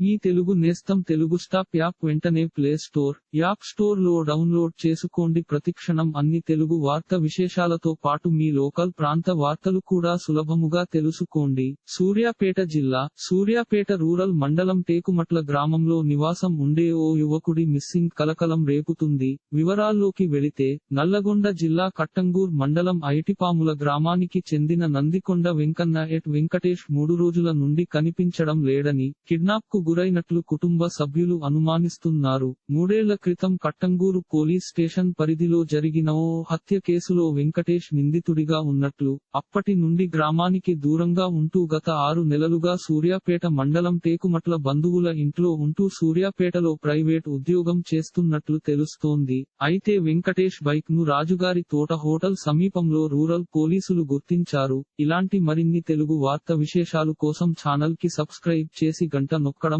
మీ తెలుగు నేస్తం Telugu stop app వెంటనే play store app స్టోర్లో డౌన్లోడ్ చేసుకోండి. ప్రతిక్షణం అన్ని తెలుగు వార్త విశేషాలతో పాటు మీ లోకల్ ప్రాంత వార్తలు కూడా సులభముగా తెలుసుకోండి. సూర్యాపేట జిల్లా సూర్యాపేట రూరల్ మండలం టేకుమట్ల గ్రామంలో నివాసం ఉండే ఓ యువకుడి మిస్సింగ్ కలకలం రేపుతుంది. వివరాల్లోకి వెళితే నల్లగొండ జిల్లా కట్టంగూర్ మండలం ఐటిపాముల గ్రామానికి చెందిన నందికొండ వెంకన్న ఎట్ వెంకటేష్ మూడు రోజుల నుండి కనిపించడం లేడని కిడ్నాప్కు గురైనట్లు కుటుంబ సభ్యులు అనుమానిస్తున్నారు. మూడేళ్ళ క్రితం కట్టంగూరు పోలీస్ స్టేషన్ పరిధిలో జరిగిన ఓ హత్య కేసులో వెంకటేష్ నిందితుడిగా ఉన్నట్లు అప్పటి నుండి గ్రామానికి దూరంగా ఉంటూ గత ఆరు నెలలుగా సూర్యాపేట మండలం టేకుమట్ల బంధువుల ఇంట్లో ఉంటూ సూర్యాపేటలో ప్రైవేట్ ఉద్యోగం చేస్తున్నట్లు తెలుస్తోంది. అయితే వెంకటేష్ బైక్ను రాజుగారి తోట హోటల్ సమీపంలో రూరల్ పోలీసులు గుర్తించారు. ఇలాంటి మరిన్ని తెలుగు వార్త విశేషాలు కోసం ఛానల్కి సబ్స్క్రైబ్ చేసి గంట నొక్కడం